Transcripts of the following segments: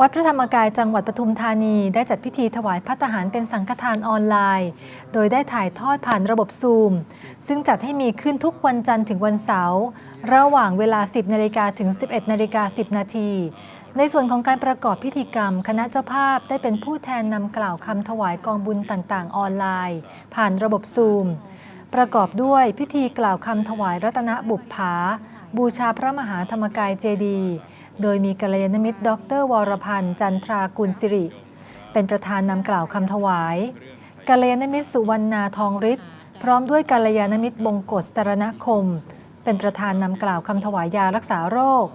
วัดพระธรรมกายจังหวัดปทุมธานีได้จัดพิธีถวายพัตตาหารเป็นสังฆทานออนไลน์ โดยได้ถ่ายทอดผ่านระบบซูม ซึ่งจัดให้มีขึ้นทุกวันจันทร์ถึงวันเสาร์ระหว่างเวลา 10นาฬิกาถึง 11นาฬิกา10 นาทีในส่วนของการประกอบพิธีกรรม คณะเจ้าภาพได้เป็นผู้แทนนำกล่าวคำถวายกองบุญต่างๆ ออนไลน์ ผ่านระบบซูม ประกอบด้วยพิธีกล่าวคำถวายรัตนบุปผา บูชาพระมหาธรรมกายเจดีโดยมีกัลยาณมิตรดรวรพันธ์จันทรากุลสิริ เป็นประธานนำกล่าวคำถวายกัลยาณมิตรสุวรรณาทองฤทธิ์พร้อมด้วยกัลยาณมิตรบงกฎสารณคม เป็นประธานนำกล่าวคำถวายยารักษาโรค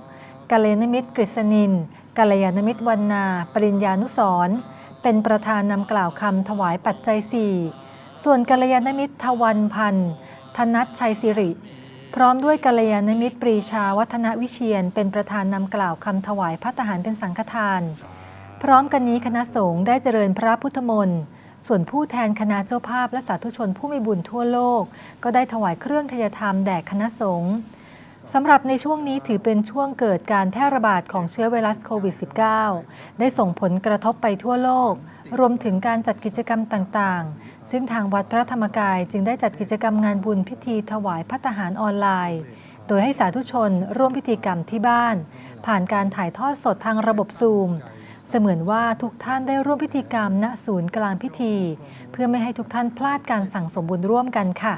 กัลยาณมิตรกฤษณินกัลยาณมิตรวรรณา ปริญญานุสร์เป็นประธานนำกล่าวคำถวายปัจจัยสี่ส่วนกัลยาณมิตรทวันพันธ์ธนัทชัยสิริ พร้อมด้วยกัลยาณมิตรปรีชาวัฒนวิเชียน เป็นประธานนำกล่าวคำถวายพระทหารเป็นสังฆทาน พร้อมกันนี้คณะสงฆ์ได้เจริญพระพุทธมนต์ส่วนผู้แทนคณะเจ้าภาพและสาธุชนผู้มีบุญทั่วโลก ก็ได้ถวายเครื่องทยธรรมแด่คณะสงฆ์ สำหรับในช่วงนี้ถือเป็นช่วงเกิดการแพร่ระบาดของเชื้อไวรัสโควิด -19 ได้ส่งผลกระทบไปทั่วโลก รวมถึงการจัดกิจกรรมต่างๆ ซึ่งทางวัดพระธรรมกายจึงได้จัดกิจกรรมงานบุญพิธีถวายพัตหารออนไลน์ โดยให้สาธุชนร่วมพิธีกรรมที่บ้าน ผ่านการถ่ายทอดสดทางระบบซูม เสมือนว่าทุกท่านได้ร่วมพิธีกรรมณศูนย์กลางพิธี เพื่อไม่ให้ทุกท่านพลาดการสั่งสมบุญร่วมกันค่ะ